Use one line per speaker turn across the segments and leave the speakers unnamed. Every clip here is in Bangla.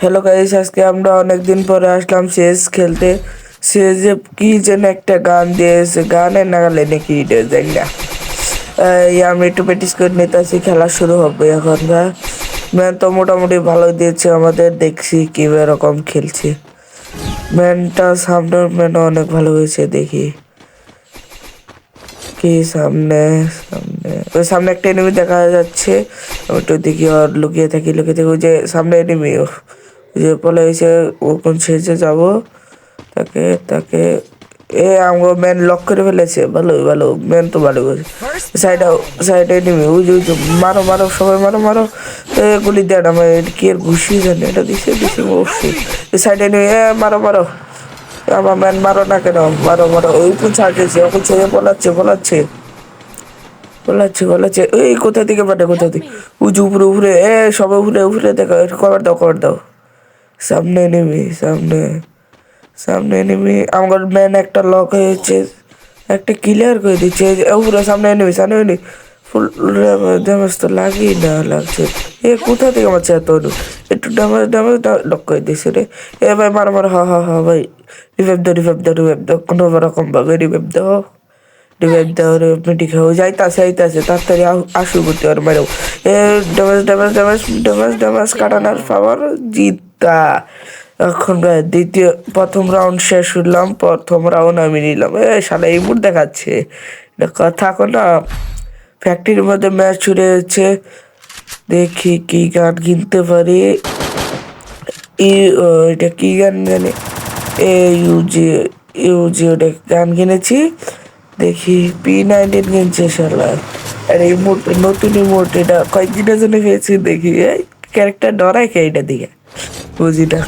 হ্যালো গাইস আজকে আমরা অনেকদিন পরে আসলাম শেষ খেলতে। যে কি যেন একটা গান দিয়েছে গানের নাগালে নাকি জানি না। আমি একটু প্র্যাকটিস করে নিতেছি খেলা শুরু হবে এখন ম্যান তো মোটামুটি ভালো দিয়েছে আমাদের, দেখছি কি এরকম খেলছে। ম্যানটা সামনের ম্যান অনেক ভালো হয়েছে, দেখি। কি সামনে সামনে, ওই সামনে একটা এনিমি দেখা যাচ্ছে। একটু দেখি আর লুকিয়ে থাকি লুকিয়ে থাকি, ওই যে সামনে এনিমি যে বলে ও কোন শেষে যাব, তাকে তাকে, এ আমার ম্যান লক করে ফেলেছে। ভালো ভালো ম্যান তো ভালো সাইডে সাইডে যে, ওই যে, মারো মারো, সবাই মারো মারো। গুলি দেন আমার এটা কি আর ঘুষি জানে? এটা দিছে দিছে অবশ্যই সাইডে এনিমি এ মারো মারো। আমার ম্যান মারো না কেন? মারো মারো। ওই কোন ছাড়ছে ওকে ছেড়ে বলাচ্ছে বলাচ্ছে। বলাচ্ছে বলাচ্ছে। এই কোথা থেকে পাঠে কোথা থেকে? উঁচু উপরে উপরে, এ সবাই উপরে উপরে, দেখো কভার দাও কভার দাও। সামনে নেমি সামনে সামনে নেমি আমার ম্যান একটা লক হয়েছে একটা ক্লিয়ার করে দিচ্ছে ওগুলো সামনে নেমি সামনে নেমি ফুল ড্যামেজ তো লাগেই না লাগছে এ কোথা থেকে আমার এত একটু ড্যামেজ ড্যামেজ লক করে দিচ্ছে রে এ ভাই মারো মারো হা হা হা ভাই রিভাইভ দাও রিভাইভ দাও রিভাইভ দাও কোনো রকম ভাবে রিভাইভ দাও রিভাইভ দাও রিভাইভ মেটি খাও যাইতাছে যাইতাছে তাড়াতাড়ি আসু করতে পারে মারো এ damage damage damage damage damage কাটানোর পাওয়ার জিতা এখন দ্বিতীয়, প্রথম রাউন্ড শেষ হলাম প্রথম রাউন্ড আমি নিলাম। এ, শালা, এই মুড দেখাচ্ছে। এটা কথা না। ফ্যাক্টরির মধ্যে ম্যাচ ছুড়ে হচ্ছে দেখি কি গান কিনতে পারি। এটা কি গান জানি? এ ইউজি ইউজি ওটা গান কিনেছি দেখি পি নাইনটিন কিনছে শালা। আর, এই মোট নতুন ইমোট এটা কয়েকদিনের জন্য পেয়েছি দেখি, এই। ক্যারেক্টার ডরাই কে এটা দিকে বুঝি না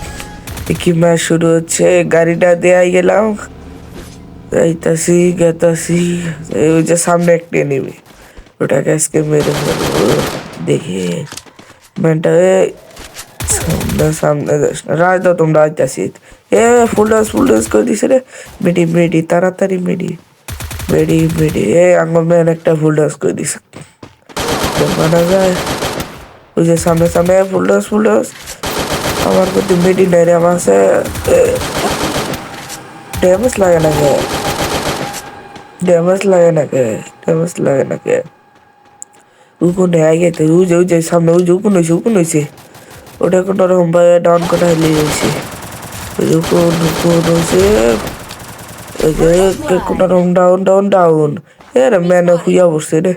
ম্যাচ শুরু হচ্ছে? গাড়িটা দেয়াই গেলাম। যাইতাছি, গেতাছি। ওই যে সামনে একটা নেবে। ওটাকে আজকে মেরে দেখি। ম্যানটা সামনে সামনে। রাজ দাও তোমরা আইতাছি। এ ফুল ডান্স ফুল করে দিছে রে। মেডি মেডি তাড়াতাড়ি মেডি মেডি মেডি এ, আঙ্গ ম্যান একটা ফুল করে দিছে। মানা যায়। ওই যে সামনে সামনে ফুল ডান্স আমার প্রতি মেডি নাই রে আমার কাছে ড্যামেজ লাগে না কে ড্যামেজ লাগে না কে ড্যামেজ লাগে না কে উকুনে আগে তো উজে উজে সামনে উজে উকুন হয়েছে উকুন হয়েছে ওটা কোনো রকম ভাবে ডাউন করা হলে হয়েছে উকুন উকুন হয়েছে এই যে কোনো রকম ডাউন ডাউন ডাউন এর ম্যানে খুঁজা বসছে রে।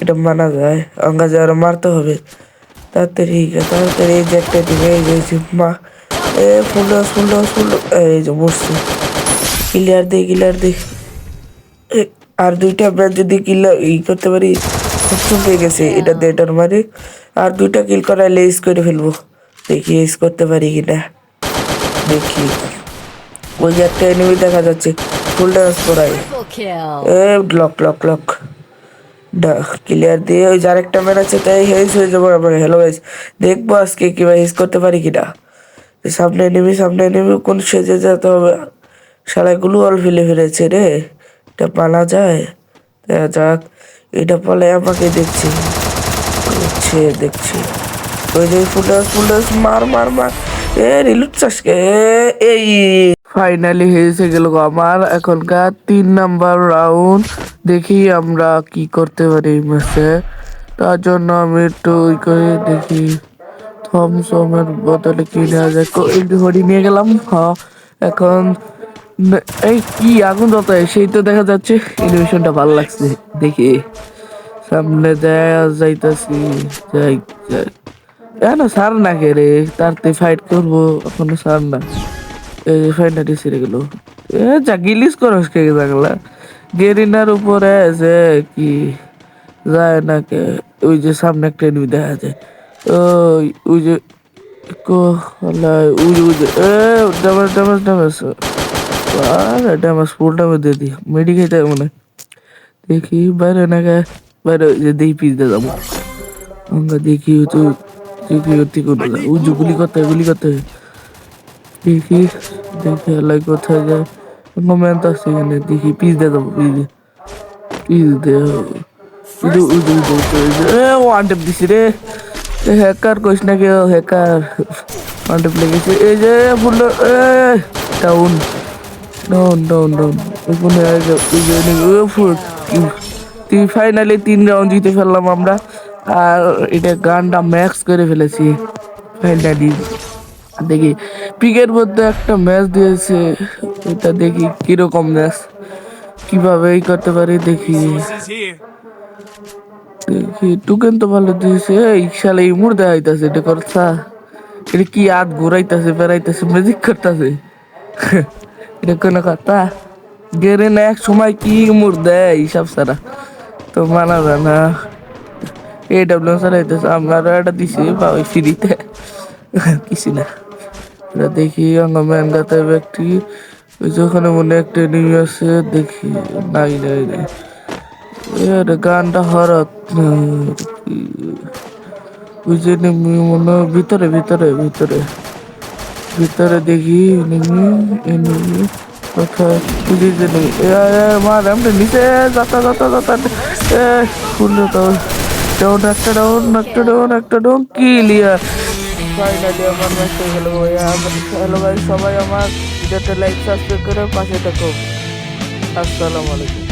এটা মানা যায়। অঙ্গা যাওয়ার মারতে হবে। তাড়াতাড়ি তাড়াতাড়ি এই যে একটা দিবে এই যে মা এ ফুল ফুল ফুল এই যে বসছে। ক্লিয়ার দে ক্লিয়ার দে। আর দুইটা ব্যাচ যদি কিল ই করতে পারি সক্ষম হয়ে গেছে। এটা দিয়ে এটার মারি আর দুইটা কিল করাইলে এস করে ফেলব। দেখি এস করতে পারি কিনা। দেখি। ওই একটা এনিমি দেখা যাচ্ছে। ফুল ডান্স করাই এ লক লক লক ক্লিয়ার দিয়ে ওই যার একটা ম্যান আছে, তাই হেস হয়ে যাব আমার হ্যালো গাইস দেখব আজকে কিবা হেস করতে পারি কিনা। সামনে নেমে সামনে নেমে কোন সেজে যেতে হবে? শালায়গুলো অল ফেলে ফেলেছে রে। এটা পালা যায়। যাক, এটা পালে আমাকে দেখছি। দেখছে, দেখছি। ওই যে ফুটাস ফুটাস, মার মার মার। এ রিলুট চাষকে এই। ফাইনালি হয়েছে গেল আমার এখনকার তিন নাম্বার রাউন্ড দেখি আমরা কি করতে পারি এই ম্যাচে তার জন্য আমি একটু ওই করে দেখি। থমসমের বদলে কি নেওয়া যায়। এই ঘড়ি নিয়ে গেলাম। হ্যাঁ এখন এই কি আগুন যত সেই তো দেখা যাচ্ছে। এনিমেশনটা ভালো লাগছে। দেখি। সামনে দেয়া যাইতাছি। যাই যাই। কেন সার না কে রে? তারতে ফাইট করব। এখনও সার না। এই যে ফাইনালি সেরে গেল এ যা গিলিস করস কে জাগলা। গেরিনার উপরে যে কি যায় না কে, ওই যে সামনে একটা এনিমি দেখা যায়। ওই ওই যে কো হলাই ওই যে ওই যে, এ ড্যামেজ ড্যামেজ ড্যামেজ আরে ড্যামেজ ফুল ড্যামেজ দিয়ে দি। মেডি খেতে মনে দেখি, বাইরে না গে বাইরে যে দেখি পিস দিয়ে যাব। আমরা দেখি তো দেখি অতি করতে ওই যে গুলি করতে গুলি করতে। দেখি দেখি আলাই কোথায় যায়। আছে এখানে দেখি পিস দিয়ে যাব পিস দিয়ে। পিস দিয়ে। ওই যে ওই যে ওই যে ওই যে ওই যে এ ওয়ান টেপ দিছি রে। হ্যাকার কইস না কেউ হ্যাকার মাল্টিপ্লে গেছে। এই যে full down down down down ওখানে তুই ফাইনালি তিন রাউন্ড জিতে ফেললাম আমরা। আর এটা গানটা ম্যাক্স করে ফেলেছি। ফাইনালি দেখি পিকের মধ্যে একটা ম্যাচ দিয়েছে, এটা দেখি কীরকম ম্যাচ কীভাবে এই করতে পারি দেখি। দেখি টুকেন তো ভালো দিয়েছে, এই শালে ইমুর দেখাইতেছে এটা করছা এটা কি হাত ঘুরাইতেছে, বেড়াইতেছে ম্যাজিক করতেছে। এটা কোনো কথা, গেরে না এক সময় কি ইমুর দেয় হিসাব সারা তো মানা যায় না। এ ডাব্লিউ চালাইতেছে আমরা এটা দিছি, বা ওই ফ্রিতে কিছু না। এটা দেখি অঙ্গ ম্যান গাতে যে ওখানে মনে একটা এনিমি আছে, দেখি। নাই নাই নাই। গানটা হরত। ওই যে মনে ভিতরে ভিতরে ভিতরে। ভিতরে দেখি এনিমি এনিমি নিচে এ একটা ডাউন একটা ডাউন একটা কি লিয়া ফাইনালি আমার ম্যাচ হয়ে গেল হ্যালো ভাই, সবাই আমার ভিডিওটা লাইক সাবস্ক্রাইব করে পাশে থাকুক আসসালামু আলাইকুম।